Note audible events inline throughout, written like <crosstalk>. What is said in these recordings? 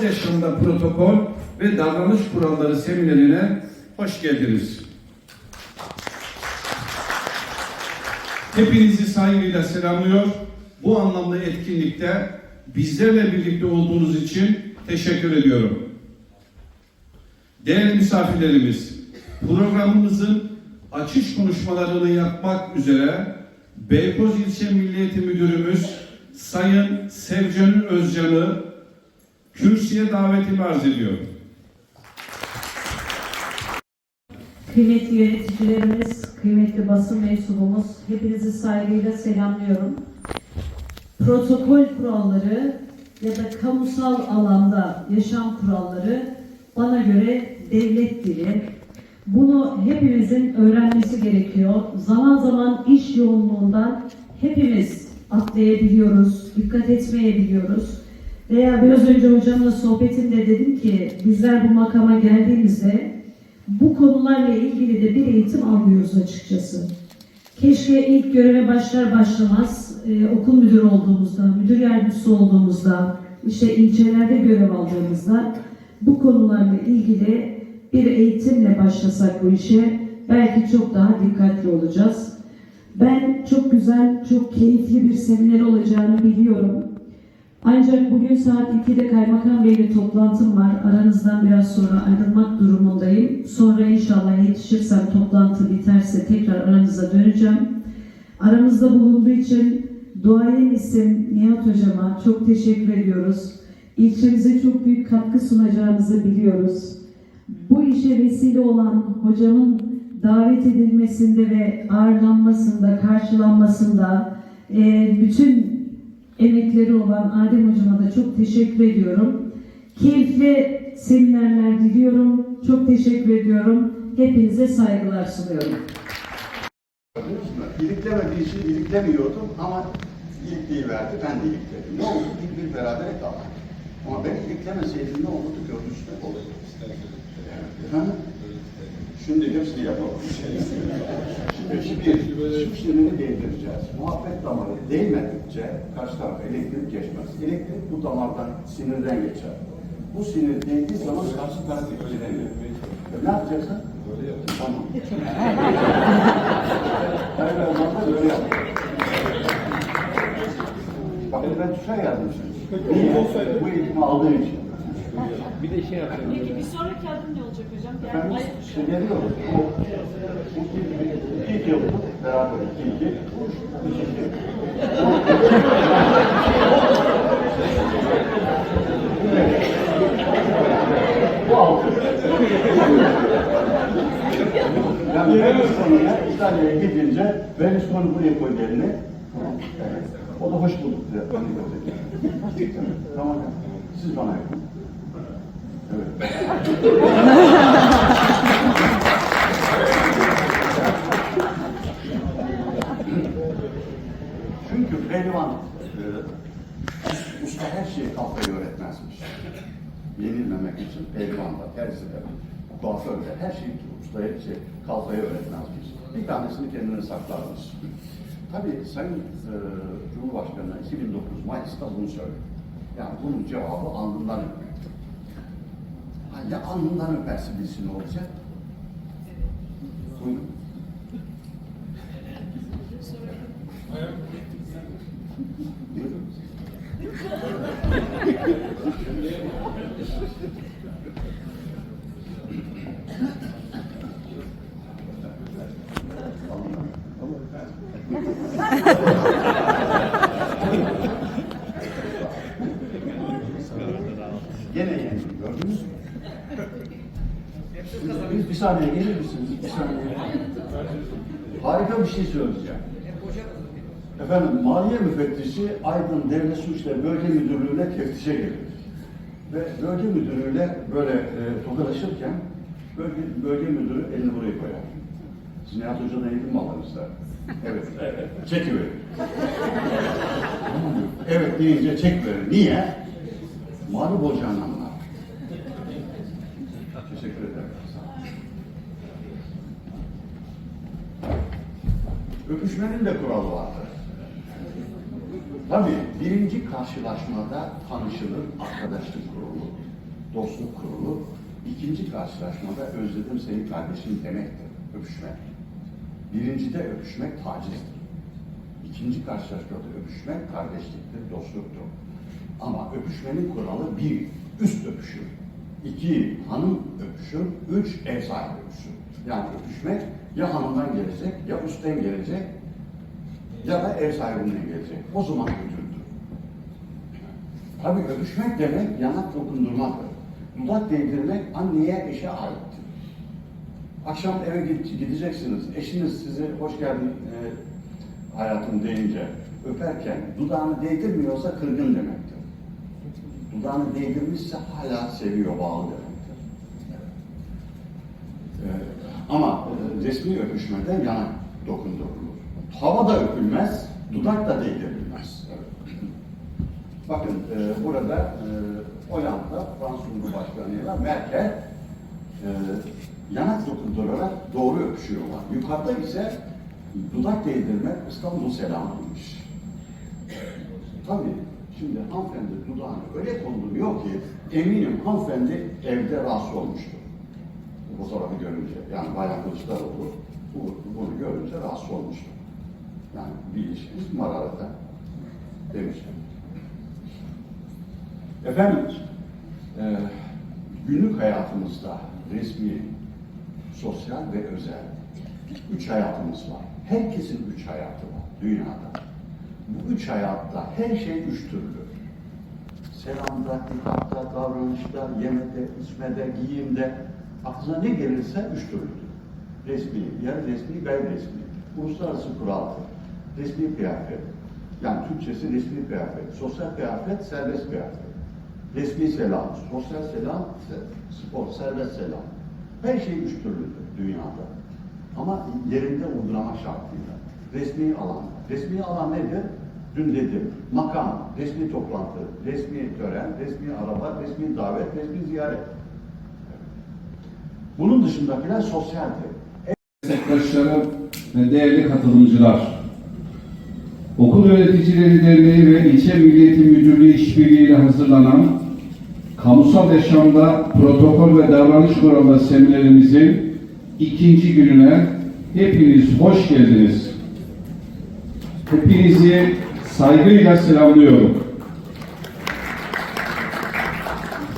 yaşamda protokol ve davranış kuralları seminerine hoş geldiniz. Hepinizi saygıyla selamlıyor. Bu anlamda etkinlikte bizlerle birlikte olduğunuz için teşekkür ediyorum. Değerli misafirlerimiz, programımızın açış konuşmalarını yapmak üzere Beykoz İlçe Milli Eğitim Müdürümüz Sayın Sevcan Özcan'ı kürsüye davetimi arz ediyorum. Kıymetli yöneticilerimiz, kıymetli basın mensubumuz, hepinizi saygıyla selamlıyorum. Protokol kuralları ya da kamusal alanda yaşam kuralları bana göre devlet dili. Bunu hepimizin öğrenmesi gerekiyor. Zaman zaman iş yoğunluğundan hepimiz atlayabiliyoruz, dikkat etmeyebiliyoruz. Veya biraz önce hocamla sohbetimde dedim ki bizler bu makama geldiğimizde bu konularla ilgili de bir eğitim almıyoruz açıkçası. Keşke ilk göreve başlar başlamaz e, okul müdürü olduğumuzda, müdür yardımcısı olduğumuzda, işte ilçelerde görev aldığımızda bu konularla ilgili bir eğitimle başlasak bu işe belki çok daha dikkatli olacağız. Ben çok güzel, çok keyifli bir seminer olacağını biliyorum. Ancak bugün saat 2'de Kaymakam Bey'le toplantım var. Aranızdan biraz sonra ayrılmak durumundayım. Sonra inşallah yetişirsem toplantı biterse tekrar aranıza döneceğim. Aramızda bulunduğu için duayen isim Nihat Hocama çok teşekkür ediyoruz. İlçemize çok büyük katkı sunacağınızı biliyoruz. Bu işe vesile olan hocamın davet edilmesinde ve ağırlanmasında, karşılanmasında e, bütün emekleri olan Adem Hocama da çok teşekkür ediyorum. Keyifli seminerler diliyorum. Çok teşekkür ediyorum. Hepinize saygılar sunuyorum. İliklemediği için iliklemiyordum ama ilikliği verdi, ben de ilikledim. Ne oldu? Bir bir berabere kaldık. Ama ben iliklemeseydim ne olurdu mü? Olurdu. Efendim? Şimdi hepsini yapalım. Şimdi bir, siniri değdireceğiz. Muhabbet damarı değmedikçe karşı tarafa elektrik geçmez. Elektrik bu damardan, sinirden geçer. Bu sinir değdiği zaman karşı taraf etkileniyor. Ne yapacaksın? Böyle yapacaksın. Tamam. Hayır, olmazsa böyle yap. Bakın ben tuşa yazmışım. Niye? Bu eğitimi aldığım için. Bir de şey yapalım. Peki bir sonraki adım ne olacak hocam? Yani Efendim, ayak işte geliyoruz. Bu, bu iki, iki yıldır beraber iki, iki, iki, iki. Bu altı. Yani Berlusconi'ye İtalya'ya gidince Berlusconi buraya koydu elini. O da hoş bulduk diye. Tamam. Siz bana yapın. Evet. Çünkü pehlivan e, usta her şeyi kafayı öğretmezmiş. Yenilmemek için pehlivan da terzi de kuaför de her şeyi ustaya şey, kafayı öğretmezmiş. Bir tanesini kendine saklarmış. Tabii Sayın e, Cumhurbaşkanı 2009 Mayıs'ta bunu söyledi. Yani bunun cevabı alnından öpmek. Ya alnından öperse bilsin ne olacak? Buyurun. <laughs> <laughs> <laughs> Buyurun. Gene yendim gördünüz mü? Bir, bir saniye gelir misiniz? Bir saniye. Harika bir şey söyleyeceğim. Efendim Maliye Müfettişi Aydın Devlet Suçları Bölge Müdürlüğü'ne teftişe gelir. Ve bölge müdürüyle böyle e, tokalaşırken bölge, bölge müdürü elini buraya koyar. Siz Nihat Hoca'dan eğitim mi da? Evet. evet. Çekiverin. Evet deyince çek verir. Niye? Mağlup olacağını Öpüşmenin de kuralı vardır. Tabii birinci karşılaşmada tanışılır, arkadaşlık kurulu, dostluk kurulu. İkinci karşılaşmada özledim seni kardeşim demektir, öpüşmek. Birincide öpüşmek tacizdir. İkinci karşılaşmada öpüşmek kardeşliktir, dostluktur. Ama öpüşmenin kuralı bir, üst öpüşür. İki, hanım öpüşür. Üç, ev sahibi öpüşür. Yani öpüşmek ya hanımdan gelecek, ya üstten gelecek, ya da ev sahibinden gelecek. O zaman ödüldür. Tabii öpüşmek demek yanak dokundurmaktır. Dudak değdirmek anneye, eşe aittir. Akşam eve gideceksiniz. Eşiniz size hoş geldin e, hayatım deyince öperken dudağını değdirmiyorsa kırgın demektir. Dudağını değdirmişse hala seviyor, bağlı demektir. Ee, ama e, resmi öpüşmeden yanak dokundurulur. Havada öpülmez, dudak da değdirilmez. Bakın e, burada e, Hollanda Fransız Cumhurbaşkanı'yla Merkel e, yanak dokundurarak doğru öpüşüyorlar. Yukarıda ise dudak değdirmek İstanbul selamıymış. Tabii şimdi hanımefendi dudağını öyle konduruyor ki eminim hanımefendi evde rahatsız olmuştur. Fotoğrafı görünce yani Bayan Kılıçdaroğlu bu, bunu görünce rahatsız olmuştur. Yani bir ilişkimiz var arada demiştim. Efendim, e, günlük hayatımızda resmi, sosyal ve özel üç hayatımız var. Herkesin üç hayatı var dünyada. Bu üç hayatta her şey üç türlü. Selamda, hitapta, davranışta, yemede, içmede, giyimde aklına ne gelirse üç türlüdür. Resmi, yarı resmi, gayri resmi. Uluslararası kuraldır. Resmi kıyafet. Yani Türkçesi resmi kıyafet. Sosyal kıyafet, serbest kıyafet. Resmi selam, sosyal selam, se- spor, serbest selam. Her şey üç türlüdür dünyada. Ama yerinde uygulama şartıyla. Resmi alan. Resmi alan nedir? Dün dedim. Makam, resmi toplantı, resmi tören, resmi araba, resmi davet, resmi ziyaret. Bunun dışındakiler sosyaldir. meslektaşlarım ve değerli katılımcılar. Okul Öğreticileri Derneği ve İlçe Milli Eğitim Müdürlüğü işbirliğiyle hazırlanan Kamusal Yaşamda Protokol ve Davranış Kuralı seminerimizin ikinci gününe hepiniz hoş geldiniz. Hepinizi saygıyla selamlıyorum.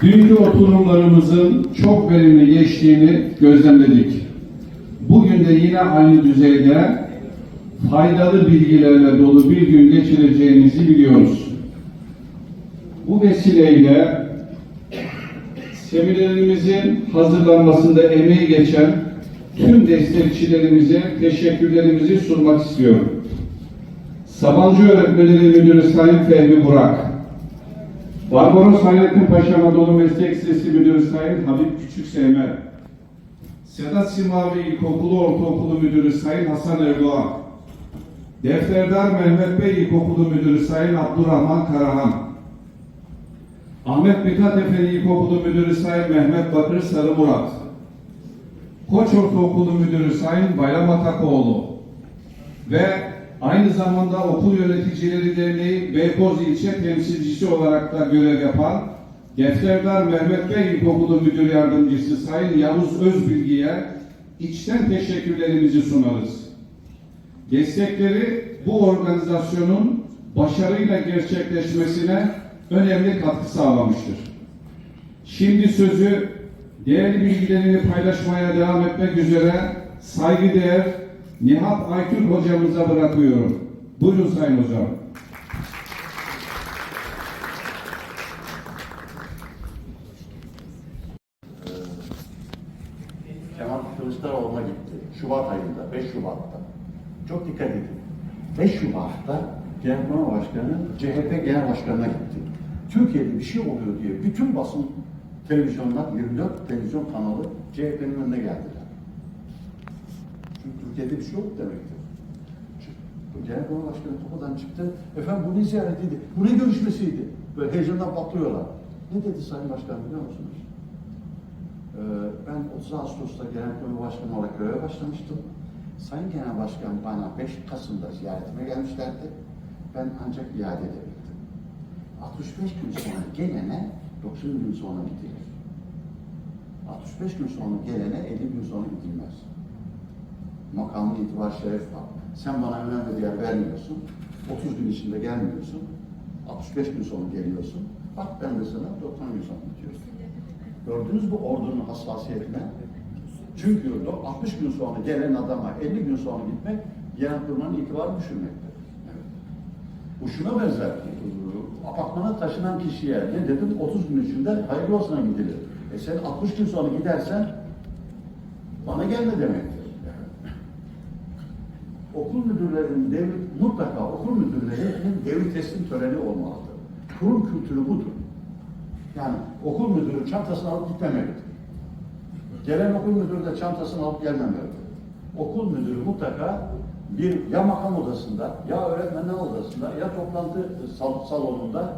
Dünkü oturumlarımızın çok verimli geçtiğini gözlemledik. Bugün de yine aynı düzeyde faydalı bilgilerle dolu bir gün geçireceğimizi biliyoruz. Bu vesileyle seminerimizin hazırlanmasında emeği geçen tüm destekçilerimize teşekkürlerimizi sunmak istiyorum. Sabancı Öğretmenleri Müdürü Sayın Fehmi Burak, Barbaros Hayrettin Paşa Anadolu Meslek Lisesi Müdürü Sayın Habib Küçükseymen, Sedat Simavi İlkokulu Ortaokulu Müdürü Sayın Hasan Erdoğan, Defterdar Mehmet Bey İlkokulu Müdürü Sayın Abdurrahman Karahan, Ahmet Mithat Efendi İlkokulu Müdürü Sayın Mehmet Bakır Sarı Murat, Koç Ortaokulu Müdürü Sayın Bayram Atakoğlu. Ve aynı zamanda Okul Yöneticileri Derneği Beykoz İlçe Temsilcisi olarak da görev yapan Defterdar Mehmet Bey İlkokulu Müdür Yardımcısı Sayın Yavuz Özbilgi'ye içten teşekkürlerimizi sunarız. Destekleri bu organizasyonun başarıyla gerçekleşmesine önemli katkı sağlamıştır. Şimdi sözü değerli bilgilerini paylaşmaya devam etmek üzere saygıdeğer Nihat Aytürk hocamıza bırakıyorum. Buyurun Sayın Hocam. Kemal Kılıçdaroğlu'na gitti. Şubat ayında, 5 Şubat'ta. Çok dikkat edin. 5 Şubat'ta Genelkurmay Başkanı CHP Genel Başkanı'na gitti. Türkiye'de bir şey oluyor diye bütün basın televizyonlar, 24 televizyon kanalı CHP'nin önüne geldiler. Çünkü Türkiye'de bir şey yok demektir. Çünkü Genelkurmay Başkanı kapıdan çıktı. Efendim bu ne ziyaretiydi? Bu ne görüşmesiydi? Böyle heyecandan patlıyorlar. Ne dedi Sayın Başkan biliyor musunuz? Ee, ben 30 Ağustos'ta Genelkurmay Başkanı olarak göreve başlamıştım. Sayın Genel Başkan bana 5 Kasım'da ziyaretime gelmişlerdi. ben ancak iade edebildim. 65 gün sonra gelene 90 gün sonra gidilir. 65 gün sonra gelene 50 gün sonra gidilmez. Makamı itibar şeref var. Sen bana önemli değer vermiyorsun. 30 gün içinde gelmiyorsun. 65 gün sonra geliyorsun. Bak ben de sana 90 gün sonra gidiyorum. Gördünüz mü ordunun hassasiyetine? Çünkü 60 gün sonra gelen adama 50 gün sonra gitmek Genelkurmay'ın itibarını düşürmektir. Evet. Bu şuna benzer. Apartmana taşınan kişiye ne dedim? 30 gün içinde hayırlı olsuna gidilir. E sen 60 gün sonra gidersen bana gelme demektir. Okul müdürlerinin devir, mutlaka okul müdürlerinin devir teslim töreni olmalıdır. Kurum kültürü budur. Yani okul müdürü çantasını alıp gitmemelidir. Gelen okul müdürü de çantasını alıp gelmemelidir. Okul müdürü mutlaka bir ya makam odasında, ya öğretmenler odasında, ya toplantı sal- salonunda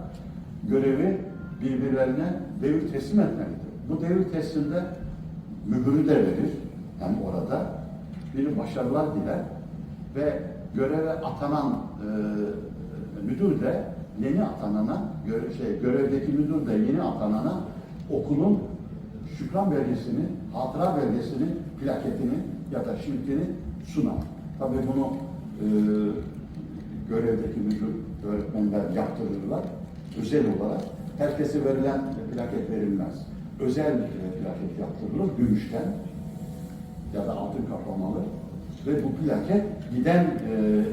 görevi birbirlerine devir teslim etmelidir. Bu devir teslimde mühürü de verir. Yani orada bir başarılar diler ve göreve atanan e, müdür de yeni atanana, göre, şey, görevdeki müdür de yeni atanana okulun şükran belgesini, hatıra belgesini, plaketini ya da şiltini sunar. Tabii bunu e, görevdeki müdür, öğretmenler yaptırırlar. Özel olarak. Herkese verilen plaket verilmez. Özel e, plaket yaptırılır gümüşten ya da altın kaplamalı. Ve bu plaket giden e,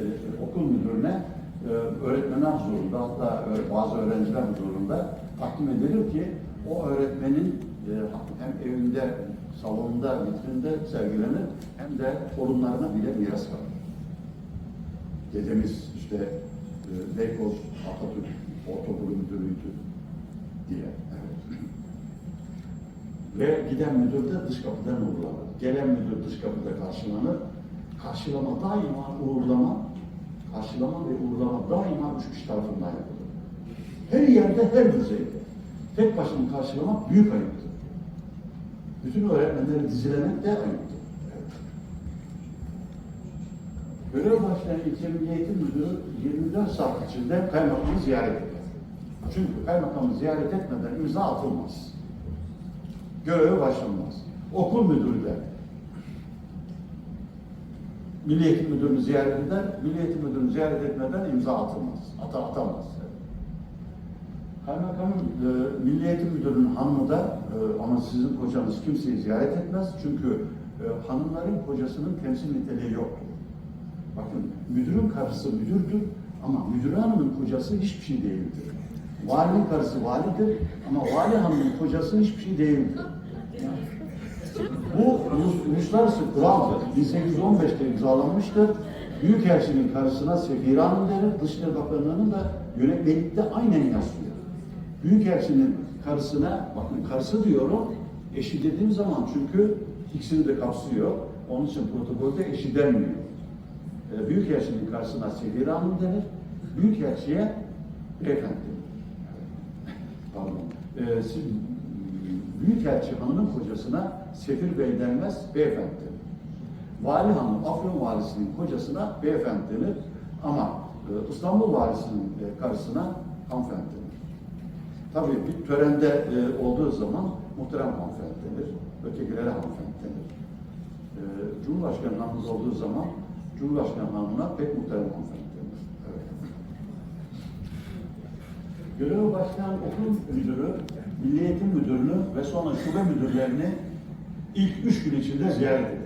okul müdürüne e, öğretmenler huzurunda hatta bazı öğrenciler huzurunda takdim edilir ki o öğretmenin e, hem evinde, salonunda, vitrinde sergilenir hem de torunlarına bile miras kalır. Dedemiz işte e, Beykoz Atatürk Ortaokulu Müdürü'ydü diye. Evet. Ve giden müdür de dış kapıdan uğurlanır. Gelen müdür dış kapıda karşılanır. Karşılama daima uğurlama, karşılama ve uğurlama daima üç kişi tarafından yapılır. Her yerde, her düzeyde. Tek başına karşılamak büyük ayıptır. Bütün öğretmenleri dizilemek de ayıptır. Görev başlayan ilçe Eğitim Müdürü 24 saat içinde kaymakamı ziyaret eder. Çünkü kaymakamı ziyaret etmeden imza atılmaz. Göreve başlanmaz. Okul müdürü de Milli Eğitim Müdürü'nü ziyaret eder, Milli Eğitim Müdürü'nü ziyaret etmeden imza atılmaz. Ata atamaz. Kaymakamın e, Milli Eğitim Müdürü'nün hanımı da e, ama sizin kocanız kimseyi ziyaret etmez. Çünkü e, hanımların kocasının temsil niteliği yoktur. Bakın müdürün karısı müdürdür ama müdür hanımın kocası hiçbir şey değildir. Valinin karısı validir ama vali hanımın kocası hiçbir şey değildir. Bu ulus- uluslararası kuraldır. 1815'te imzalanmıştır. Büyükelçinin karısına Sefire Hanım denir. Dışişleri Bakanlığı'nın da yönetmelikte aynen yazıyor. Büyükelçinin karısına, bakın karısı diyorum, eşi dediğim zaman çünkü ikisini de kapsıyor. Onun için protokolde eşi denmiyor. E, Büyükelçinin karşısına Sefire Hanım denir. Büyükelçiye beyefendi denir. Pardon. E, Büyükelçi hanımın kocasına Sefir Bey denmez, beyefendi. Vali hanım, Afyon valisinin kocasına beyefendi denir. Ama e, İstanbul valisinin e, karısına hanımefendi denir. Tabii bir törende e, olduğu zaman muhterem hanımefendi denir. Ötekilere hanımefendi denir. E, Cumhurbaşkanı hanımız olduğu zaman Cumhurbaşkanı hanımına pek muhterem hanımefendi denir. Evet. Görev başlayan okul müdürü, Milli Eğitim Müdürünü ve sonra şube müdürlerini ilk üç gün içinde ziyaret eder.